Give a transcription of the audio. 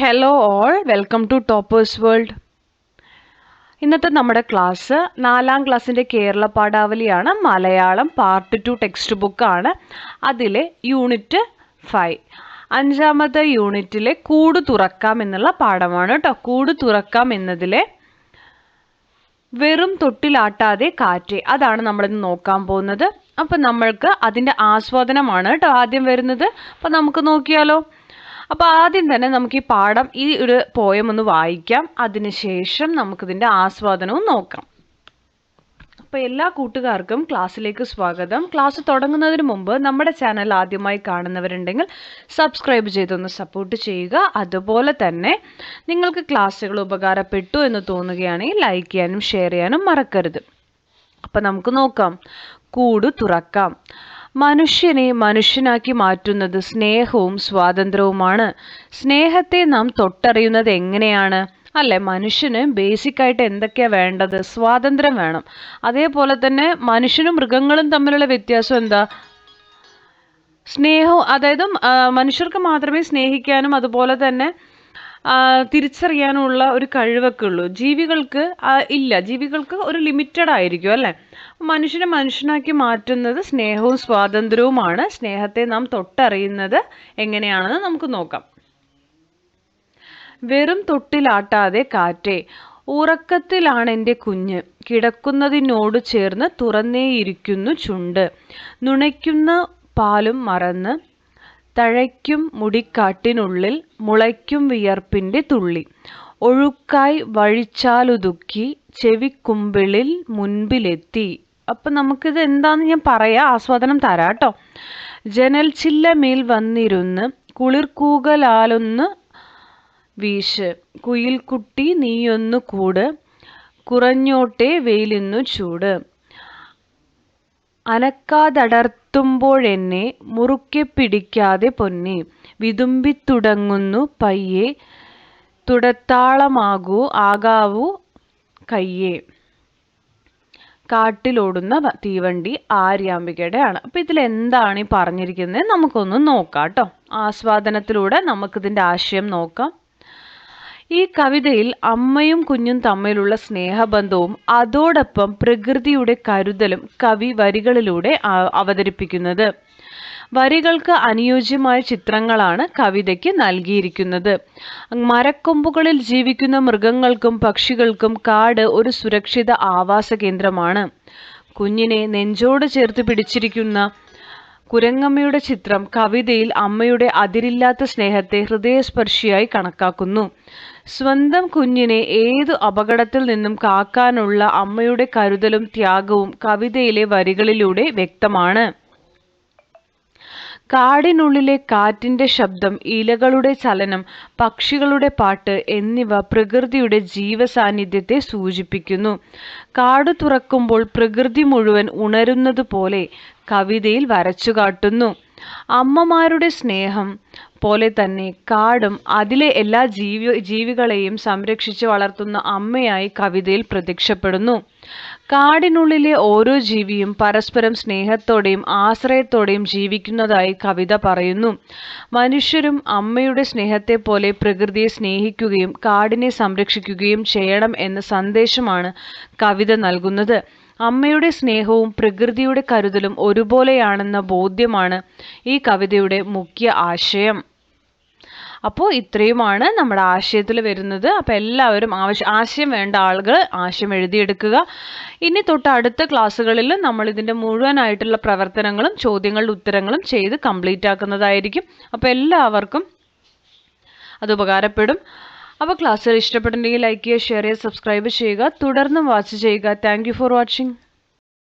Hello all welcome to toppers world ഇന്നത്തെ നമ്മുടെ class നാലാം ക്ലാസ്സിന്റെ കേരള പാഠാവലിയാണ്. മലയാളം പാർട്ട് ടു ടെക്സ്റ്റ് ബുക്കാണ് അതിലെ യൂണിറ്റ് ഫൈവ് അഞ്ചാമത്തെ യൂണിറ്റിലെ കൂട് തുറക്കാം എന്നുള്ള പാഠമാണ് കേട്ടോ കൂട് തുറക്കാം എന്നതിലെ വെറും തൊട്ടിലാട്ടാതെ കാറ്റ്. അതാണ് നമ്മളിന്ന് നോക്കാൻ പോകുന്നത്. അപ്പം നമ്മൾക്ക് അതിന്റെ ആസ്വാദനമാണ് കേട്ടോ ആദ്യം വരുന്നത്. അപ്പം നമുക്ക് നോക്കിയാലോ. അപ്പോൾ ആദ്യം തന്നെ നമുക്ക് ഈ പാഠം ഈ ഒരു പോയം ഒന്ന് വായിക്കാം. അതിനുശേഷം നമുക്കിതിന്റെ ആസ്വാദനവും നോക്കാം. അപ്പോൾ എല്ലാ കൂട്ടുകാർക്കും ക്ലാസ്സിലേക്ക് സ്വാഗതം. ക്ലാസ് തുടങ്ങുന്നതിന് മുമ്പ് നമ്മുടെ ചാനൽ ആദ്യമായി കാണുന്നവരുണ്ടെങ്കിൽ സബ്സ്ക്രൈബ് ചെയ്തൊന്ന് സപ്പോർട്ട് ചെയ്യുക. അതുപോലെ തന്നെ നിങ്ങൾക്ക് ക്ലാസ്സുകൾ ഉപകാരപ്പെട്ടു എന്ന് തോന്നുകയാണെങ്കിൽ ലൈക്ക് ചെയ്യാനും ഷെയർ ചെയ്യാനും മറക്കരുത്. അപ്പം നമുക്ക് നോക്കാം. കൂട് തുറക്കാം. മനുഷ്യനെ മനുഷ്യനാക്കി മാറ്റുന്നത് സ്നേഹവും സ്വാതന്ത്ര്യവുമാണ്. സ്നേഹത്തെ നാം തൊട്ടറിയുന്നത് എങ്ങനെയാണ്? അല്ലെ മനുഷ്യന് ബേസിക് ആയിട്ട് എന്തൊക്കെയാ വേണ്ടത്? സ്വാതന്ത്ര്യം വേണം. അതേപോലെ തന്നെ മനുഷ്യനും മൃഗങ്ങളും തമ്മിലുള്ള വ്യത്യാസം എന്താ? സ്നേഹവും അതായത് മനുഷ്യർക്ക് മാത്രമേ സ്നേഹിക്കാനും അതുപോലെ തന്നെ തിരിച്ചറിയാനുള്ള ഒരു കഴിവൊക്കെ ഉള്ളൂ. ജീവികൾക്ക് ഇല്ല. ജീവികൾക്ക് ഒരു ലിമിറ്റഡ് ആയിരിക്കും അല്ലേ? മനുഷ്യനെ മനുഷ്യനാക്കി മാറ്റുന്നത് സ്നേഹവും സ്വാതന്ത്ര്യവുമാണ്. സ്നേഹത്തെ നാം തൊട്ടറിയുന്നത് എങ്ങനെയാണെന്ന് നമുക്ക് നോക്കാം. വെറും തൊട്ടിലാട്ടാതെ കാറ്റേ ഉറക്കത്തിലാണ് എന്റെ കുഞ്ഞ്. കിടക്കുന്നതിനോട് ചേർന്ന് തുറന്നേയിരിക്കുന്നു ചുണ്ട്. നുണയ്ക്കുന്ന പാലും മറന്ന് തഴയ്ക്കും മുടിക്കാട്ടിനുള്ളിൽ മുളയ്ക്കും വിയർപ്പിന്റെ തുള്ളി. ഒഴുക്കായി വഴിച്ചാലുതുക്കി ചെവിക്കുമ്പിളിൽ മുൻപിലെത്തി. അപ്പം നമുക്കിത് എന്താന്ന് ഞാൻ പറയാം. ആസ്വാദനം തരാം കേട്ടോ ജനൽ ചില്ലമേൽ വന്നിരുന്ന് കുളിർക്കൂകലാലൊന്ന് വീശ്. കുയിൽക്കുട്ടി നീയൊന്നു കൂട്. കുറഞ്ഞോട്ടെ വെയിലിന്നു ചൂട്. അനക്കാതടർത്തുമ്പോഴെന്നെ മുറുക്കെ പിടിക്കാതെ പൊന്നെ. വിതുമ്പിത്തുടങ്ങുന്നു പയ്യെ. തുടത്താളമാകൂ ആകാവൂ കയ്യേ. കാട്ടിലോടുന്ന തീവണ്ടി ആര്യാമ്പികയുടെ ആണ് അപ്പൊ ഇതിൽ എന്താണ് ഈ പറഞ്ഞിരിക്കുന്നത് നമുക്കൊന്ന് നോക്കാം കേട്ടോ ആസ്വാദനത്തിലൂടെ നമുക്കിതിന്റെ ആശയം നോക്കാം. ഈ കവിതയിൽ അമ്മയും കുഞ്ഞും തമ്മിലുള്ള സ്നേഹബന്ധവും അതോടൊപ്പം പ്രകൃതിയുടെ കരുതലും കവി വരികളിലൂടെ അവതരിപ്പിക്കുന്നത്. വരികൾക്ക് അനുയോജ്യമായ ചിത്രങ്ങളാണ് കവിതയ്ക്ക് നൽകിയിരിക്കുന്നത്. മരക്കൊമ്പുകളിൽ ജീവിക്കുന്ന മൃഗങ്ങൾക്കും പക്ഷികൾക്കും കാട് ഒരു സുരക്ഷിത ആവാസ കേന്ദ്രമാണ്. കുഞ്ഞിനെ നെഞ്ചോട് ചേർത്ത് പിടിച്ചിരിക്കുന്ന കുരങ്ങമ്മയുടെ ചിത്രം കവിതയിൽ അമ്മയുടെ അതിരില്ലാത്ത സ്നേഹത്തെ ഹൃദയസ്പർശിയായി കണക്കാക്കുന്നു. സ്വന്തം കുഞ്ഞിനെ ഏതു അപകടത്തിൽ നിന്നും കാക്കാനുള്ള അമ്മയുടെ കരുതലും ത്യാഗവും കവിതയിലെ വരികളിലൂടെ വ്യക്തമാണ്. കാടിനുള്ളിലെ കാറ്റിന്റെ ശബ്ദം ഇലകളുടെ ചലനം പക്ഷികളുടെ പാട്ട് എന്നിവ പ്രകൃതിയുടെ ജീവസാന്നിധ്യത്തെ സൂചിപ്പിക്കുന്നു. കാട് തുറക്കുമ്പോൾ പ്രകൃതി മുഴുവൻ ഉണരുന്നത് പോലെ കവിതയിൽ വരച്ചു കാട്ടുന്നു അമ്മമാരുടെ സ്നേഹം പോലെ തന്നെ കാടും അതിലെ എല്ലാ ജീവി ജീവികളെയും സംരക്ഷിച്ച് വളർത്തുന്ന അമ്മയായി കവിതയിൽ പ്രത്യക്ഷപ്പെടുന്നു. കാടിനുള്ളിലെ ഓരോ ജീവിയും പരസ്പരം സ്നേഹത്തോടെയും ആശ്രയത്തോടെയും ജീവിക്കുന്നതായി കവിത പറയുന്നു. മനുഷ്യരും അമ്മയുടെ സ്നേഹത്തെ പോലെ പ്രകൃതിയെ സ്നേഹിക്കുകയും കാടിനെ സംരക്ഷിക്കുകയും ചെയ്യണം എന്ന സന്ദേശമാണ് കവിത നൽകുന്നത്. അമ്മയുടെ സ്നേഹവും പ്രകൃതിയുടെ കരുതലും ഒരുപോലെയാണെന്ന ബോധ്യമാണ് ഈ കവിതയുടെ മുഖ്യ ആശയം. അപ്പോൾ ഇത്രയുമാണ് നമ്മുടെ ആശയത്തിൽ വരുന്നത്. അപ്പോൾ എല്ലാവരും ആവശ്യ ആശയം വേണ്ട ആളുകൾ ആശയം എഴുതിയെടുക്കുക. ഇനി തൊട്ട് അടുത്ത ക്ലാസ്സുകളിൽ നമ്മൾ ഇതിന്റെ മുഴുവനായിട്ടുള്ള പ്രവർത്തനങ്ങളും ചോദ്യങ്ങളുടെ ഉത്തരങ്ങളും ചെയ്ത് കംപ്ലീറ്റ് ആക്കുന്നതായിരിക്കും. അപ്പോൾ എല്ലാവർക്കും അത് ഉപകാരപ്പെടും. അപ്പോൾ ക്ലാസ്സുകൾ ഇഷ്ടപ്പെട്ടിട്ടുണ്ടെങ്കിൽ ലൈക്ക് ചെയ്യുക ഷെയർ ചെയ്യുക സബ്സ്ക്രൈബ് ചെയ്യുക. തുടർന്നും വാച്ച് ചെയ്യുക. Thank for watching